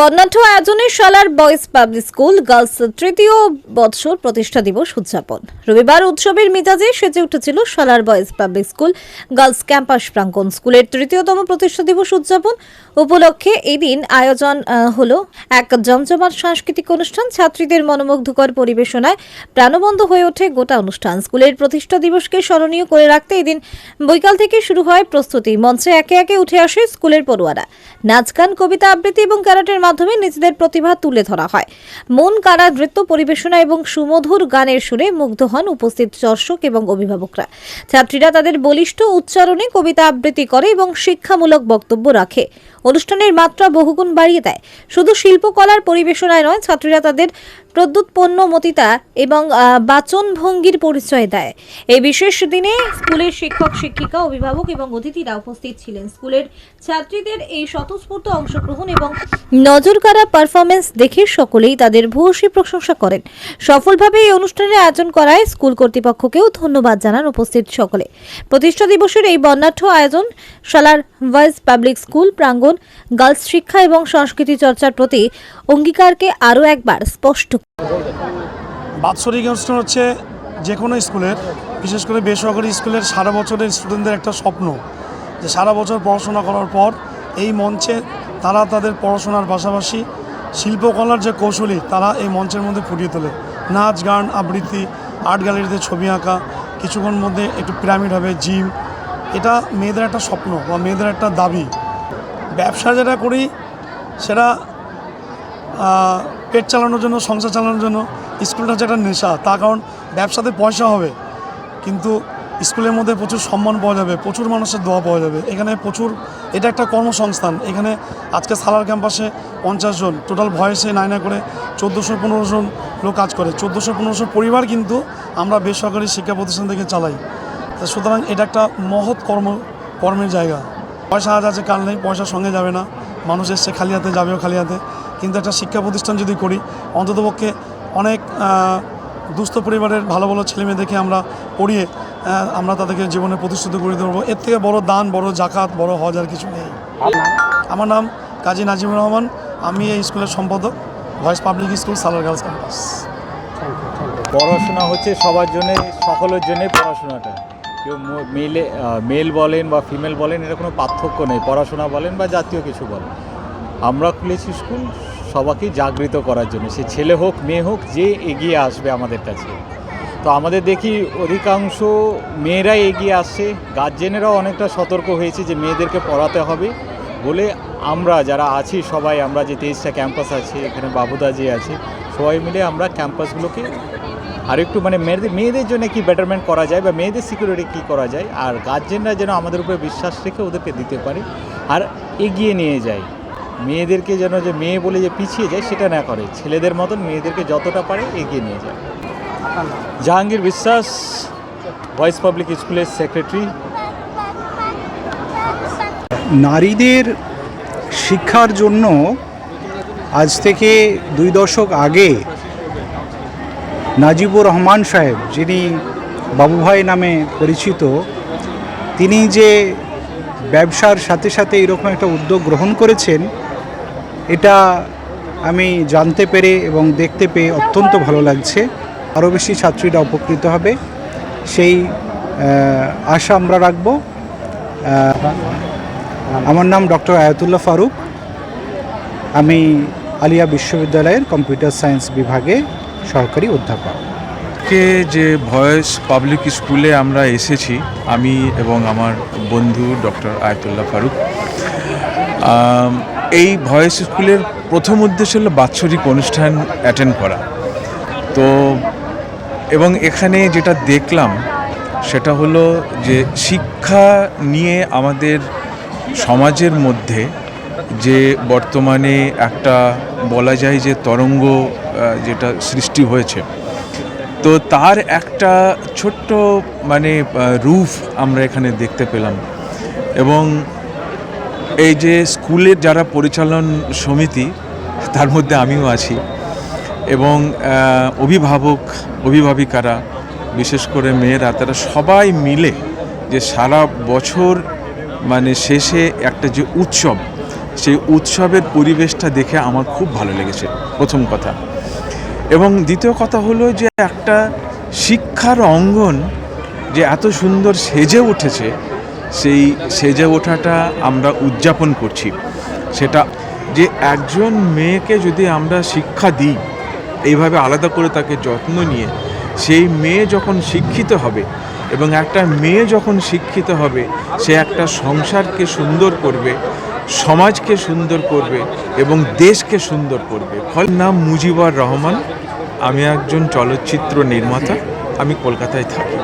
বর্ণাঢ্য আয়োজনে শালার বয়েজ পাবলিক স্কুল গার্লস তৃতীয় বৎসর প্রতিষ্ঠা দিবস উদযাপন। রবিবার উৎসবের মেজাজে সেজে উঠেছিল Salar boys public school girls campus প্রাঙ্গণ। স্কুলের তৃতীয়তম প্রতিষ্ঠা দিবস উদযাপন। উপলক্ষে এদিন আয়োজন হলো এক জমজমাট সাংস্কৃতিক অনুষ্ঠান। ছাত্রীদের মনোমুগ্ধকর পরিবেশনায় প্রাণবন্ধ হয়ে ওঠে গোটা অনুষ্ঠান। স্কুলের প্রতিষ্ঠা দিবসকে স্মরণীয় করে রাখতে এদিন বৈকাল থেকে শুরু হয় প্রস্তুতি। মঞ্চে একে একে উঠে আসে স্কুলের পড়ুয়ারা। নাচ গান, কবিতা আবৃত্তি এবং ক্যারাটের মাধ্যমে নিজেদের প্রতিভা তুলে ধরা হয়। মন কারা নৃত্য পরিবেশনা এবং সুমধুর গানের সুরে মুগ্ধ হন উপস্থিত দর্শক এবং অভিভাবকরা। ছাত্রীরা তাদের বলিষ্ঠ উচ্চারণে কবিতা আবৃত্তি করে এবং শিক্ষামূলক বক্তব্য রাখে। অনুষ্ঠানের মাত্রা বহুগুণ বাড়িয়ে দেয়। শুধু শিল্পকলার পরিবেশনায় নয়, ছাত্রীরা তাদের প্রদ্যুৎপন্ন মতিতা এবং বাচন ভঙ্গির পরিচয় দেয়। এই বিশেষ দিনে স্কুলের শিক্ষক, শিক্ষিকা, অভিভাবক এবং অতিথিরা উপস্থিত ছিলেন। স্কুলের ছাত্রীদের এই স্বতঃস্ফূর্ত অংশগ্রহণ এবং নজরকাড়া পারফরমেন্স দেখে সকলেই তাদের ভূয়সী প্রশংসা করেন। সফলভাবে এই অনুষ্ঠানের আয়োজন করায় স্কুল কর্তৃপক্ষকেও ধন্যবাদ জানান উপস্থিত সকলে। প্রতিষ্ঠা দিবসের এই বর্ণাঢ্য আয়োজন শালার ভয়েস পাবলিক স্কুল প্রাঙ্গণ গার্লস শিক্ষা এবং সংস্কৃতি চর্চার প্রতি অঙ্গীকারকে আরও একবার স্পষ্ট বাৎসরিক অনুষ্ঠান হচ্ছে যে কোনো স্কুলের, বিশেষ করে বেসরকারি স্কুলের সারা বছরের স্টুডেন্টদের একটা স্বপ্ন যে সারা বছর পড়াশোনা করার পর এই মঞ্চে তারা তাদের পড়াশোনার পাশাপাশি শিল্পকলার যে কৌশলী তারা এই মঞ্চের মধ্যে ফুটিয়ে তোলে। নাচ, গান, আবৃত্তি, আর্ট গ্যালারিতে ছবি আঁকা, কিছুক্ষণ মধ্যে একটু পিরামিড হবে জিম এটা মেয়েদের একটা স্বপ্ন বা মেয়েদের একটা দাবি। ব্যবসা যেটা করি, সেটা পেট চালানোর জন্য, সংসার চালানোর জন্য স্কুলটা হচ্ছে একটা নেশা। তার কারণ ব্যবসাতে পয়সা হবে, কিন্তু স্কুলের মধ্যে প্রচুর সম্মান পাওয়া যাবে, প্রচুর মানুষের দোয়া পাওয়া যাবে। এখানে প্রচুর, এটা একটা কর্মসংস্থান। এখানে আজকে সালার ক্যাম্পাসে পঞ্চাশ জন, টোটাল ভয়েসে নাইনা করে চোদ্দোশো পনেরো জন লোক কাজ করে। চোদ্দোশো পনেরোশো পরিবার কিন্তু আমরা বেসরকারি শিক্ষা প্রতিষ্ঠান থেকে চালাই। তা সুতরাং এটা একটা মহৎ কর্ম, কর্মের জায়গা। পয়সা আজ আছে, কাল নেই, পয়সা সঙ্গে যাবে না। মানুষ এসছে খালি হাতে, যাবেও খালি হাতে। কিন্তু একটা শিক্ষা প্রতিষ্ঠান যদি করি, অন্ততপক্ষে অনেক দুস্থ পরিবারের ভালো ভালো ছেলেমেয়েদেরকে আমরা পড়িয়ে আমরা তাদেরকে জীবনে প্রতিষ্ঠিত করে দেবো এর থেকে বড় দান, বড় জাকাত, বড় হজ আর কিছু নেই। আমার নাম কাজী নাজিমুর রহমান, আমি এই স্কুলের সম্পাদক boys public school Salar girls campus পড়াশোনা হচ্ছে সবার জন্য, সকলের জন্যই পড়াশোনাটা। কেউ মেলে মেল বলেন বা ফিমেল বলেন এটা কোনো পার্থক্য নেই। পড়াশোনা বলেন বা জাতীয় কিছু বলেন। আমরা খুলেছি স্কুল সবাইকে জাগৃত করার জন্য। সে ছেলে হোক, মেয়ে হোক, যে এগিয়ে আসবে আমাদের কাছে। তো আমাদের দেখি অধিকাংশ মেয়েরাই এগিয়ে আসছে। গার্জেনেরাও অনেকটা সতর্ক হয়েছে যে মেয়েদেরকে পড়াতে হবে বলে আমরা যারা আছি সবাই, আমরা যে তেইশটা ক্যাম্পাস আছে, এখানে বাবুদা যে আছে, সবাই মিলে আমরা ক্যাম্পাসগুলোকে আর একটু মানে মেয়েদের মেয়েদের জন্য কি বেটারমেন্ট করা যায় বা মেয়েদের সিকিউরিটি কী করা যায়? আর গার্জেনরা যেন আমাদের উপরে বিশ্বাস রেখে ওদেরকে দিতে পারে আর এগিয়ে নিয়ে যায়। মেয়েদেরকে যেন যে মেয়ে বলে যে পিছিয়ে যায় সেটা না করে। ছেলেদের মতন মেয়েদেরকে যতটা পারে এগিয়ে নিয়ে যায়। জাহাঙ্গীর বিশ্বাস ভয়েস পাবলিক স্কুলের সেক্রেটারি নারীদের শিক্ষার জন্য আজ থেকে দুই দশক আগে নাজিবুর রহমান সাহেব, যিনি বাবুভাই নামে পরিচিত, তিনি যে ব্যবসার সাথে সাথে এরকম একটা উদ্যোগ গ্রহণ করেছেন, এটা আমি জানতে পেরে এবং দেখতে পেয়ে অত্যন্ত ভালো লাগছে। আরও বেশি ছাত্রীরা উপকৃত হবে। সেই আশা আমরা রাখব। আমার নাম ডক্টর আয়াতুল্লাহ ফারুক। আমি আলিয়া বিশ্ববিদ্যালয়ের কম্পিউটার সায়েন্স বিভাগে সহকারী অধ্যাপক। আজকে যে ভয়েস পাবলিক স্কুলে আমরা এসেছি, আমি এবং আমার বন্ধু ডক্টর আয়তুল্লাহ ফারুক এই ভয়েস স্কুলের প্রথম উদ্দেশ্য হলো বাৎসরিক অনুষ্ঠান অ্যাটেন্ড করা। তো এবং এখানে যেটা দেখলাম, সেটা হলো যে শিক্ষা নিয়ে আমাদের সমাজের মধ্যে যে বর্তমানে একটা বলা যায় যে তরঙ্গ যেটা সৃষ্টি হয়েছে। তো তার একটা ছোট্ট মানে রূপ আমরা এখানে দেখতে পেলাম। এবং এই যে স্কুলের যারা পরিচালন সমিতি, তার মধ্যে আমিও আছি। এবং অভিভাবক, অভিভাবিকারা, বিশেষ করে মেয়েরা, তারা সবাই মিলে যে সারা বছর মানে শেষে একটা যে উৎসব, সেই উৎসবের পরিবেশটা দেখে আমার খুব ভালো লেগেছে। প্রথম কথা। এবং দ্বিতীয় কথা হলো যে একটা শিক্ষার অঙ্গন যে এত সুন্দর সেজে উঠেছে, সেই সেজে ওঠাটা আমরা উদযাপন করছি। সেটা যে একজন মেয়েকে যদি আমরা শিক্ষা দিই, এইভাবে আলাদা করে তাকে যত্ন নিয়ে, সেই মেয়ে যখন শিক্ষিত হবে এবং একটা মেয়ে যখন শিক্ষিত হবে, সে একটা সংসারকে সুন্দর করবে সমাজকে সুন্দর করবে এবং দেশকে সুন্দর করবে। ফল নাম মুজিবর রহমান। আমি একজন চলচ্চিত্র নির্মাতা। আমি কলকাতায় থাকি।